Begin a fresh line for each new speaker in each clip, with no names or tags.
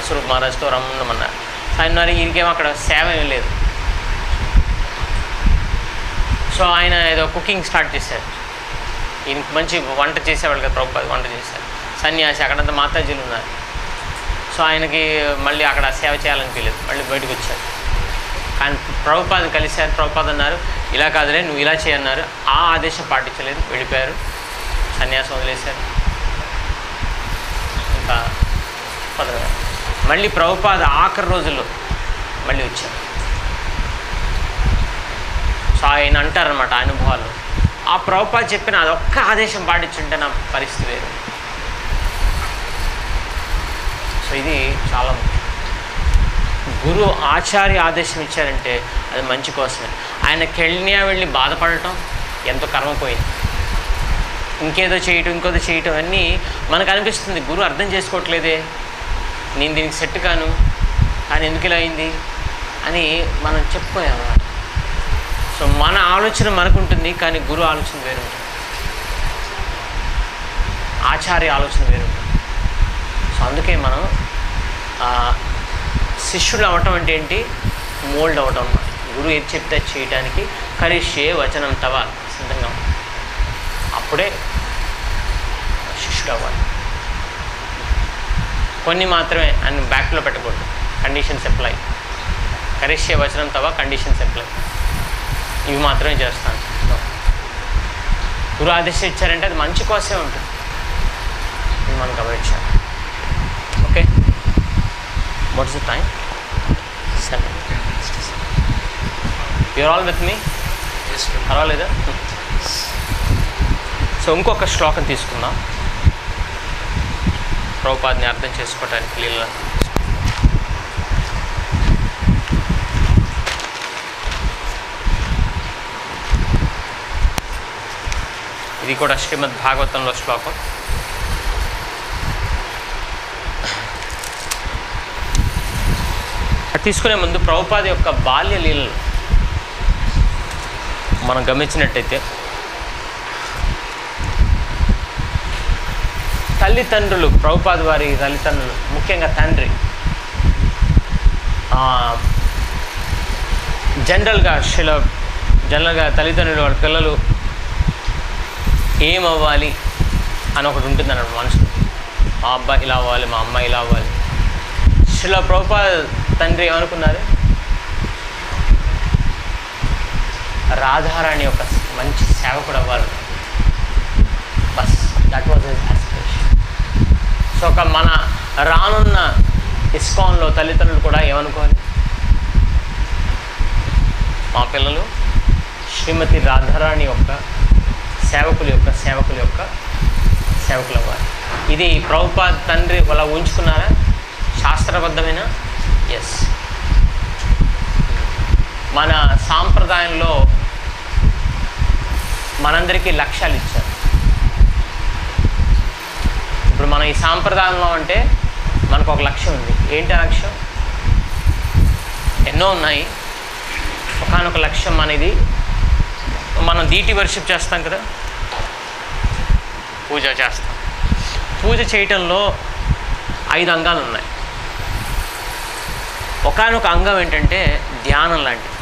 స్వరూప్ మహారాజ్తో రమ్మన్నారు ఆయన మరి ఈయనకేమో అక్కడ సేవ ఏం లేదు. సో ఆయన ఏదో కుకింగ్ స్టార్ట్ చేశారు. ఈయనకి మంచి వంట చేసేవాళ్ళు కదా ప్రభుపాది వంట చేశారు. సన్యాసి అక్కడంతా మాతాజీలు ఉన్నారు. సో ఆయనకి మళ్ళీ అక్కడ సేవ చేయాలనిపించలేదు మళ్ళీ బయటకు వచ్చారు. కానీ ప్రభుపాదం కలిశారు ప్రభుపాద అన్నారు. ఇలా కాదులే నువ్వు ఇలా చేయన్నారు ఆ ఆదేశం పాటించలేదు వెళ్ళిపోయారు సన్యాసం వదిలేశారు. ఇంకా పదవి. మళ్ళీ ప్రభుపాద ఆఖరి రోజుల్లో మళ్ళీ వచ్చారు. సో ఆయన అంటారనమాట అనుభవాలు. ఆ ప్రభుపాద చెప్పిన అదొక్క ఆదేశం పాటించుంటే నా పరిస్థితి వేరు. సో ఇది చాలా ముఖ్యం. గురు ఆచార్య ఆదేశం ఇచ్చారంటే అది మంచి కోసమే. ఆయన కెళ్ళినా వెళ్ళి బాధపడటం ఎంతో కర్మపోయింది ఇంకేదో చేయటం ఇంకోదో చేయటం అన్నీ మనకు అనిపిస్తుంది. గురువు అర్థం చేసుకోవట్లేదే. నేను దీనికి సెట్ కాను. కానీ ఎందుకు ఇలా అయింది? అని మనం చెప్పుకోయాం అన్నమాట. సో మన ఆలోచన మనకు ఉంటుంది కానీ గురు ఆలోచన వేరు ఉంటుంది. ఆచార్య ఆలోచన వేరు ఉంటుంది. సో అందుకే మనం శిష్యుడు అవ్వటం అంటే ఏంటి? మోల్డ్ అవ్వటం అన్నమాట. గురువు ఏది చెప్తే చేయడానికి చేయటానికి వచనం తవ సిద్ధంగా అప్పుడే శిష్యుడు అవ్వాలి. కొన్ని మాత్రమే అని బ్యాక్లో పెట్టకూడదు. కండిషన్స్ అప్లై కరిష్యే వచనం తవ కండిషన్స్ అప్లై ఇవి మాత్రమే చేస్తాను. గురు ఆదేశం ఇచ్చారంటే అది మంచి కోసమే ఉంటుంది. ఇది మనం గమనించాలి. Okay what's the time seven you're all with me పర్వాలేదా? సో ఇంకొక శ్లోకం తీసుకుందాం. ప్రభుపాదిని అర్థం చేసుకోవటానికి లీల ఇది కూడా శ్రీమద్ భాగవతంలో శ్లోకం. తీసుకునే ముందు ప్రభుపాద యొక్క బాల్య లీలలు మనం గమనించినట్టయితే తల్లిదండ్రులు ప్రభుపాద వారి తల్లిదండ్రులు ముఖ్యంగా తండ్రి. జనరల్గా శిల జనరల్గా తల్లిదండ్రులు వాళ్ళ పిల్లలు ఏమవ్వాలి అని ఒకటి ఉంటుంది అన్నమాట మనసులో. మా అబ్బాయి ఇలా అవ్వాలి మా అమ్మాయి ఇలా అవ్వాలి. శిల ప్రభుపా తండ్రి ఏమనుకున్నారు? రాధారాణి యొక్క మంచి సేవకుడు అవ్వాలి. But that was his so ఒక మన రానున్న ఇస్కాన్లో తల్లిదండ్రులు కూడా ఏమనుకోవాలి? మా పిల్లలు శ్రీమతి రాధారాణి యొక్క సేవకుల యొక్క సేవకుల యొక్క సేవకులు అవ్వాలి. ఇది ప్రభుపాద్ తండ్రి అలా ఉంచుకున్నారా శాస్త్రబద్ధమైన? ఎస్ మన సాంప్రదాయంలో మనందరికీ లక్ష్యాలు ఇచ్చారు. ఇప్పుడు మన ఈ సాంప్రదాయంలో అంటే మనకు ఒక లక్ష్యం ఉంది. ఏంటి ఆ లక్ష్యం? ఎన్నో ఉన్నాయి. ఒకనొక లక్ష్యం అనేది మనం దీటి వర్షిప్ చేస్తాం కదా? పూజ చేస్తాం. పూజ చేయటంలో ఐదు అంగాలు ఉన్నాయి. ఒకనొక అంగం ఏంటంటే ధ్యానం లాంటిది.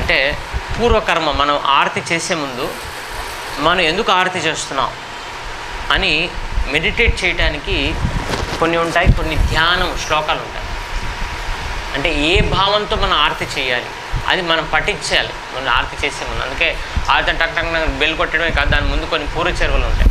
అంటే పూర్వకర్మ మనం ఆరతి చేసే ముందు మనం ఎందుకు ఆరతి చేస్తున్నాం అని మెడిటేట్ చేయడానికి కొన్ని ఉంటాయి కొన్ని ధ్యానం శ్లోకాలు ఉంటాయి. అంటే ఏ భావంతో మనం ఆర్తి చేయాలి అది మనం పఠించాలి మనం ఆరతి చేసే ముందు. అందుకే ఆర్తి టక్ టక్ బెల్ కొట్టడమే కాదు దాని ముందు కొన్ని పూర్వ చెరువులు ఉంటాయి.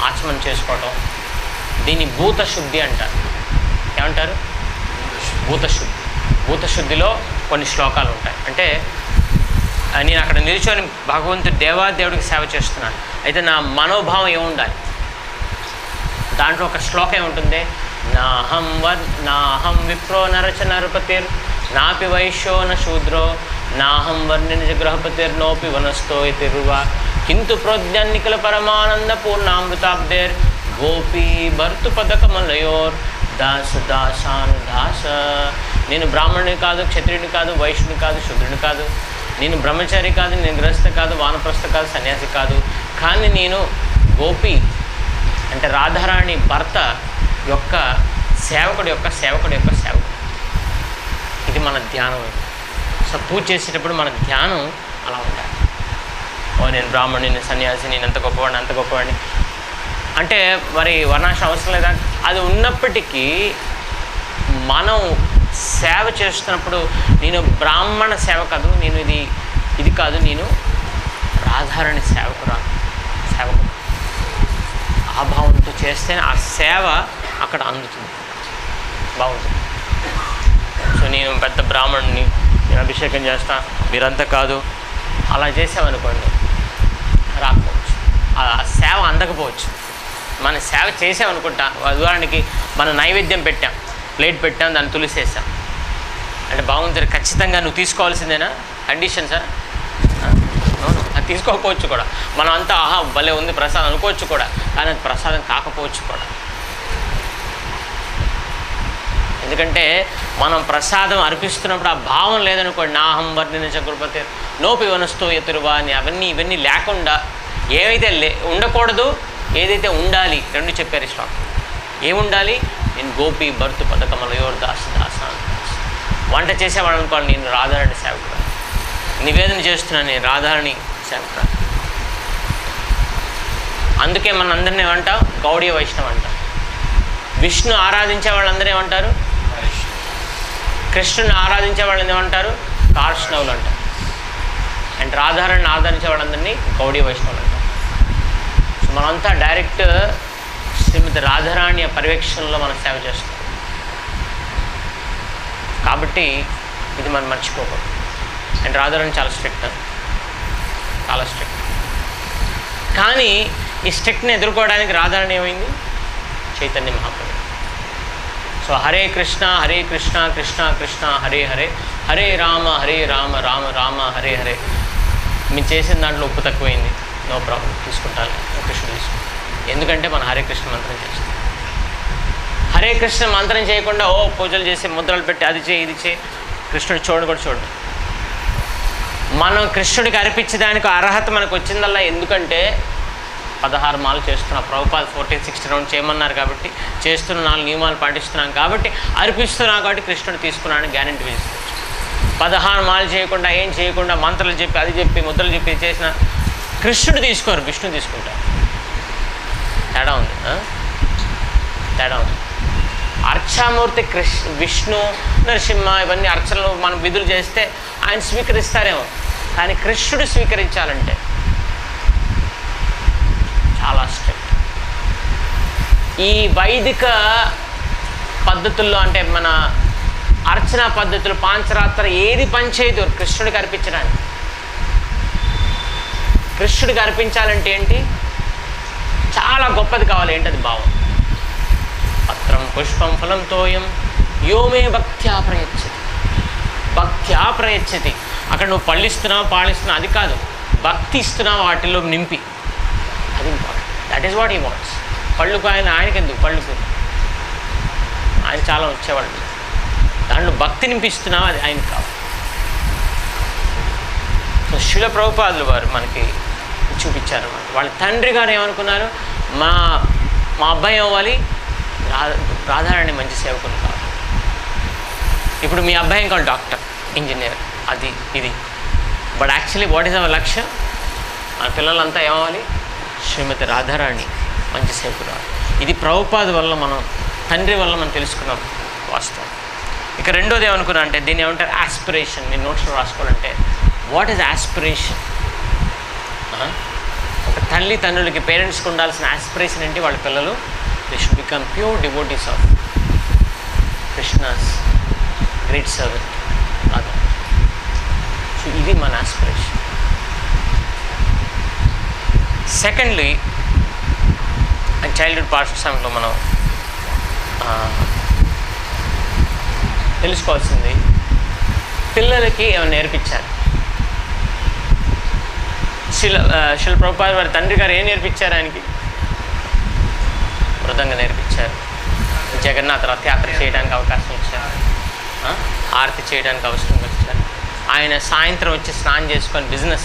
ఆచమనం చేసుకోవటం దీన్ని భూత శుద్ధి అంటారు. ఏమంటారు? భూతశుద్ధి. భూతశుద్ధిలో కొన్ని శ్లోకాలు ఉంటాయి. అంటే నేను అక్కడ నిల్చొని భగవంతుడు దేవాదేవుడికి సేవ చేస్తున్నాను. అయితే నా మనోభావం ఏముండాలి? దాంట్లో ఒక శ్లోకం ఉంటుంది. నాహం వద్ నాహం విప్రో నరచ నరపతిర్ నాపి వైశ్యో న శూద్రో నాహం వర్ణినిజ గ్రహపతిర్ నోపి వనస్థో ఇతిరువా. కింతు ప్రోజ్ఞాన్నికల పరమానంద పూర్ణామృతాబ్దేర్ గోపీ భర్తు పదకమలయోర్ దాస దాసాను దాస. నేను బ్రాహ్మణుని కాదు క్షత్రియుని కాదు వైశ్యుని కాదు శూద్రుని కాదు. నేను బ్రహ్మచారి కాదు నేను గ్రస్త కాదు వానప్రస్థ కాదు సన్యాసి కాదు. కానీ నేను గోపి అంటే రాధారాణి భర్త యొక్క సేవకుడు యొక్క సేవకుడు యొక్క సేవకుడు. ఇది మన ధ్యానం. సో పూజ చేసేటప్పుడు మన ధ్యానం అలా ఉండాలి. ఓ నేను బ్రాహ్మణుని నేను సన్యాసి నేను ఎంత గొప్పవాడిని అంత గొప్పవాడిని. అంటే మరి వర్ణాశం అవసరం లేదా? అది ఉన్నప్పటికీ మనం సేవ చేస్తున్నప్పుడు నేను బ్రాహ్మణ సేవ కాదు నేను ఇది ఇది కాదు నేను రాధారణి సేవకురా సేవకు ఆ భావంతో చేస్తే ఆ సేవ అక్కడ అందుతుంది. బాగుంటుంది. సో నేను పెద్ద బ్రాహ్మణుని నేను అభిషేకం చేస్తా మీరంతా కాదు. అలా చేసామనుకోండి రాకపోవచ్చు. ఆ సేవ అందకపోవచ్చు. మన సేవ చేసామనుకుంటా ఉదాహరణకి మన నైవేద్యం పెట్టాం ప్లేట్ పెట్టాం దాన్ని తులిసేసాం. అంటే బాగుంది ఖచ్చితంగా నువ్వు తీసుకోవాల్సిందేనా? Condition sir? తీసుకోకపోవచ్చు కూడా. మనం అంతా ఆహా భలే ఉంది ప్రసాదం అనుకోవచ్చు కూడా. కానీ అది ప్రసాదం కాకపోవచ్చు కూడా. ఎందుకంటే మనం ప్రసాదం అర్పిస్తున్నప్పుడు ఆ భావం లేదనుకోండి. నాహం వర్ణిన చక్రపతి నోపి వనస్తో ఎతురువా అని అవన్నీ ఇవన్నీ లేకుండా ఏవైతే లే ఉండకూడదు ఏదైతే ఉండాలి రెండు చెప్పారు ఈ శ్లోకం. ఏముండాలి? నేను గోపి భర్తు పథకమలయోర్ దాస దాస వంట చేసేవాడు అనుకోవాలి నేను రాధారణి సేవకుడు నివేదన చేస్తున్నాను నేను రాధారణి చేస్తారు అందుకే మన అందరిని ఏమంటాం గౌడీ వైష్ణవ్ అంటాం విష్ణు ఆరాధించే వాళ్ళందరూ ఏమంటారు? కృష్ణుని ఆరాధించే వాళ్ళని ఏమంటారు? కార్ష్ణవులు అంటారు. అండ్ రాధారాన్ని ఆరాధించే వాళ్ళందరినీ గౌడీ వైష్ణవులు అంటారు. సో మనమంతా డైరెక్ట్ శ్రీమతి రాధారాణి పర్యవేక్షణలో మనం సేవ చేస్తాం. కాబట్టి ఇది మనం మర్చిపోకూడదు. అండ్ రాధారాణి చాలా స్ట్రిక్ట్. చాలా స్ట్రిక్ట్ కానీ ఈ స్ట్రిక్ట్ని ఎదుర్కోవడానికి రాధారణ ఏమైంది? చైతన్య మహాప్రభు. సో హరే కృష్ణ హరే కృష్ణ కృష్ణ కృష్ణ హరే హరే హరే రామ హరే రామ రామ రామ హరే హరే. మీరు చేసిన దాంట్లో ఉప్పు తక్కువైంది. No problem. తీసుకుంటాను. కృష్ణుడు తీసుకుంటాను ఎందుకంటే మనం హరే కృష్ణ మంత్రం చేస్తాం హరే కృష్ణ మంత్రం చేయకుండా ఓ పూజలు చేసి ముద్రలు పెట్టి అది చేయి ఇది చేయి. కృష్ణుడు చూడు కూడా చూడండి. మనం కృష్ణుడికి అర్పించడానికి అర్హత మనకు వచ్చిందల్లా. ఎందుకంటే పదహారు మాలు చేస్తున్నాం. ప్రభుపాద ఫోర్టీన్ సిక్స్టీ రౌండ్ చేయమన్నారు కాబట్టి చేస్తున్న నాలుగు నియమాలు పాటిస్తున్నాం కాబట్టి అర్పిస్తున్నాం కాబట్టి కృష్ణుడు తీసుకున్నాడని గ్యారంటీ వేసుకోవచ్చు పదహారు మాలు చేయకుండా ఏం చేయకుండా మంత్రులు చెప్పి అది చెప్పి ముద్రలు చెప్పి చేసిన కృష్ణుడు తీసుకోరు విష్ణుడు తీసుకుంటారు తేడా ఉంది తేడా ఉంది. అర్చామూర్తి కృష్ణ విష్ణు నరసింహ ఇవన్నీ అర్చనలు మనం విధులు చేస్తే ఆయన స్వీకరిస్తారేమో. కానీ కృష్ణుడు స్వీకరించాలంటే చాలా స్ట్రిక్ట్ ఈ వైదిక పద్ధతుల్లో అంటే మన అర్చనా పద్ధతులు పాంచరాత్ర ఏది పనిచేయదు కృష్ణుడికి అర్పించడానికి. కృష్ణుడికి అర్పించాలంటే ఏంటి? చాలా గొప్పది కావాలి. ఏంటది భావం? పత్రం పుష్పం ఫలం తోయం యోమే భక్త్యా ప్రయచ్చతి. భక్త్యా ప్రయచ్చతి. అక్కడ నువ్వు పళ్ళిస్తున్నావు పాలిస్తున్నావు అది కాదు. భక్తి ఇస్తున్నావు వాటిలో నింపి. అది important that is what he wants పళ్ళుకు ఆయన ఆయనకి ఎందుకు పళ్ళుకు ఆయన చాలా వచ్చేవాళ్ళు. దాంట్లో భక్తి నింపిస్తున్నావు అది ఆయన కాదు. సో శిల ప్రభుపాదులు వారు మనకి చూపించారు. వాళ్ళ తండ్రి గారు ఏమనుకున్నారు? మా మా అబ్బాయి అవ్వాలి రా రాధారాణి మంచి సేవకులు కావాలి. ఇప్పుడు మీ అబ్బాయి ఇంకా డాక్టర్ ఇంజనీర్. అది ఇది. But actually what is our లక్ష్యం? మన పిల్లలంతా ఏమవ్వాలి? శ్రీమతి రాధారాణి మంచి సేవకులు ఇది ప్రభుపాద వల్ల మనం తండ్రి వల్ల మనం తెలుసుకున్నాం వాస్తవం. ఇక రెండోది ఏమనుకున్నా అంటే దీన్ని ఏమంటారు? ఆస్పిరేషన్ మీరు నోట్స్లో రాసుకోవాలంటే వాట్ ఈజ్ ఆస్పిరేషన్ ఒక తల్లి తండ్రులకి పేరెంట్స్కి ఉండాల్సిన ఆస్పిరేషన్ ఏంటి? వాళ్ళ పిల్లలు they should become pure devotees of Krishna's great servant so ఇది మన ఆస్పిరేషన్ సెకండ్లీ చైల్డ్హుడ్ పాఠశాలలో మనం తెలుసుకోవాల్సింది పిల్లలకి ఏమైనా నేర్పించారు శిల ఆ, శిల వారి తండ్రి గారు ఏం నేర్పించారు ఆయనకి? మృదంగా నేర్పించారు. జగన్నాథ రథయాత్ర చేయడానికి అవకాశం ఇచ్చారు. ఆర్తి ఆరతి చేయడానికి అవసరం వచ్చింది ఆయన సాయంత్రం వచ్చి స్నానం చేసుకొని బిజినెస్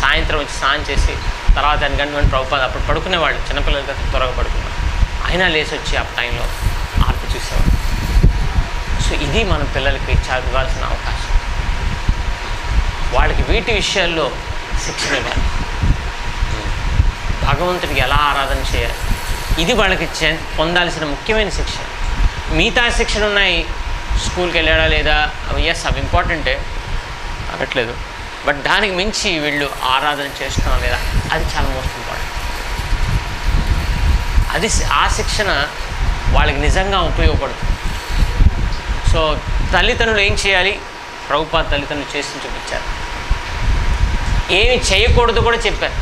సాయంత్రం వచ్చి స్నానం చేసి తర్వాత ఆయన గంట గంట ప్రభుపాద అప్పుడు పడుకునేవాళ్ళు చిన్నపిల్లలు కదా త్వరగా పడుకున్నారు. అయినా లేచి వచ్చి ఆ టైంలో ఆర్పు చూసేవాడు సో ఇది మన పిల్లలకి చదవాల్సిన అవకాశం. వాళ్ళకి వీటి విషయాల్లో శిక్షణ ఇవ్వాలి. భగవంతుడికి ఎలా ఆరాధన చేయాలి? ఇది వాళ్ళకి చే- పొందాల్సిన ముఖ్యమైన శిక్షణ మిగతా శిక్షణ ఉన్నాయి. స్కూల్కి వెళ్ళాడా లేదా? అవి ఎస్ అవి ఇంపార్టెంటే అనట్లేదు. బట్ దానికి మించి వీళ్ళు ఆరాధన చేస్తున్నారా లేదా అది చాలా మోస్ట్ ఇంపార్టెంట్. అది ఆ శిక్షణ వాళ్ళకి నిజంగా ఉపయోగపడుతుంది. సో తల్లిదండ్రులు ఏం చేయాలి? ప్రభుపాద తల్లిదండ్రులు చేసి చూపించారు. ఏమి చేయకూడదు కూడా చెప్పారు.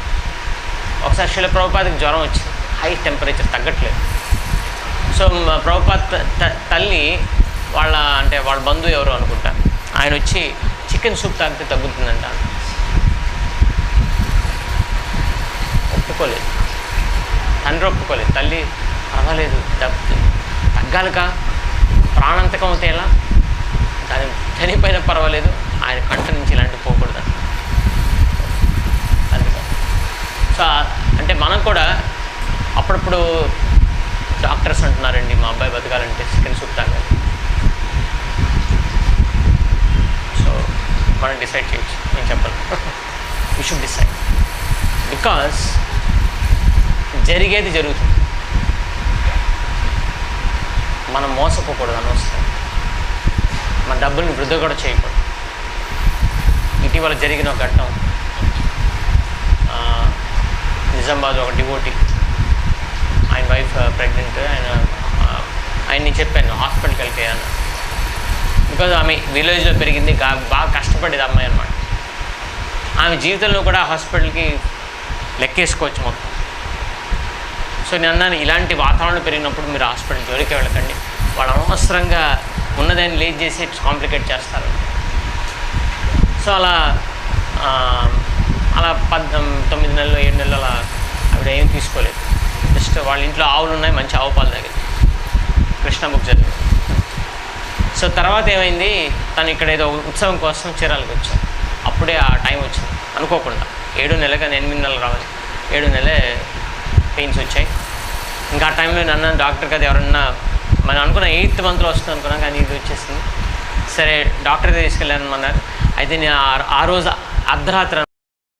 ఒకసారి శిల ప్రభుపాదకి జ్వరం వచ్చింది. హై టెంపరేచర్ తగ్గట్లేదు. సో మా ప్రభుపాద తల్లి వాళ్ళ అంటే వాళ్ళ బంధువు ఎవరు అనుకుంటా ఆయన వచ్చి చికెన్ సూప్ తాగితే తగ్గుతుందంట. ఒప్పుకోలేదు. తండ్రి ఒప్పుకోలేదు. తల్లి పర్వాలేదు తగ్గుతుంది. తగ్గాలిగా ప్రాణాంతకం అవుతే ఎలా? దాని చనిపోయినా పర్వాలేదు ఆయన కంట నుంచి ఇలాంటి పోకూడదు సో అంటే మనం కూడా అప్పుడప్పుడు డాక్టర్స్ అంటున్నారండి మా అబ్బాయి బతకాలంటే చికెన్ సూప్ తాగాలి సో మనం డిసైడ్ చేయొచ్చు. నేను చెప్పాలి యూ షుడ్ డిసైడ్ బికాస్ జరిగేది జరుగుతుంది. మనం మోసపోకూడదు అనవసరం మన డబ్బుల్ని వృద్ధి కూడా చేయకూడదు. ఇటీవల జరిగిన ఒక ఘట్టం. నిజామాబాద్ ఒక డివోటీ. ఆయన వైఫ్ ప్రెగ్నెంట్. ఆయన ఆయన్ని చెప్పాను హాస్పిటల్కి వెళ్ళిపోయాను. బికాజ్ ఆమె విలేజ్లో పెరిగింది బాగా కష్టపడేది అమ్మాయి అనమాట ఆమె జీవితంలో కూడా హాస్పిటల్కి లెక్కేసుకోవచ్చు మొత్తం సో నేను అన్నాను ఇలాంటి వాతావరణం పెరిగినప్పుడు మీరు హాస్పిటల్ జోలికి వెళ్ళకండి. వాళ్ళు అనవసరంగా ఉన్నదాన్ని లేట్ చేసి కాంప్లికేట్ చేస్తారు. సో అలా అలా పద్ తొమ్మిది నెలలు ఏడు నెలలు అలా ఆవిడ ఏం తీసుకోలేదు. జస్ట్ వాళ్ళ ఇంట్లో ఆవులు ఉన్నాయి మంచి ఆవు పాలు తగ్గింది కృష్ణ బుక్ జరిగింది సో తర్వాత ఏమైంది? తను ఇక్కడ ఏదో ఉత్సవం కోసం చీరాలకు వచ్చాం అప్పుడే ఆ టైం వచ్చింది. అనుకోకుండా. ఏడు నెలలు కానీ ఎనిమిది నెలలు రావాలి. ఏడు నెలలే పెయిన్స్ వచ్చాయి. ఇంకా ఆ టైంలో నన్ను డాక్టర్ కదా ఎవరన్నా మనం అనుకున్న ఎయిత్ మంత్లో వస్తుంది అనుకున్నాం కానీ ఇది వచ్చేసింది. సరే డాక్టర్ తీసుకెళ్ళాను అన్నారు. అయితే నేను ఆ- ఆ రోజు అర్ధరాత్రి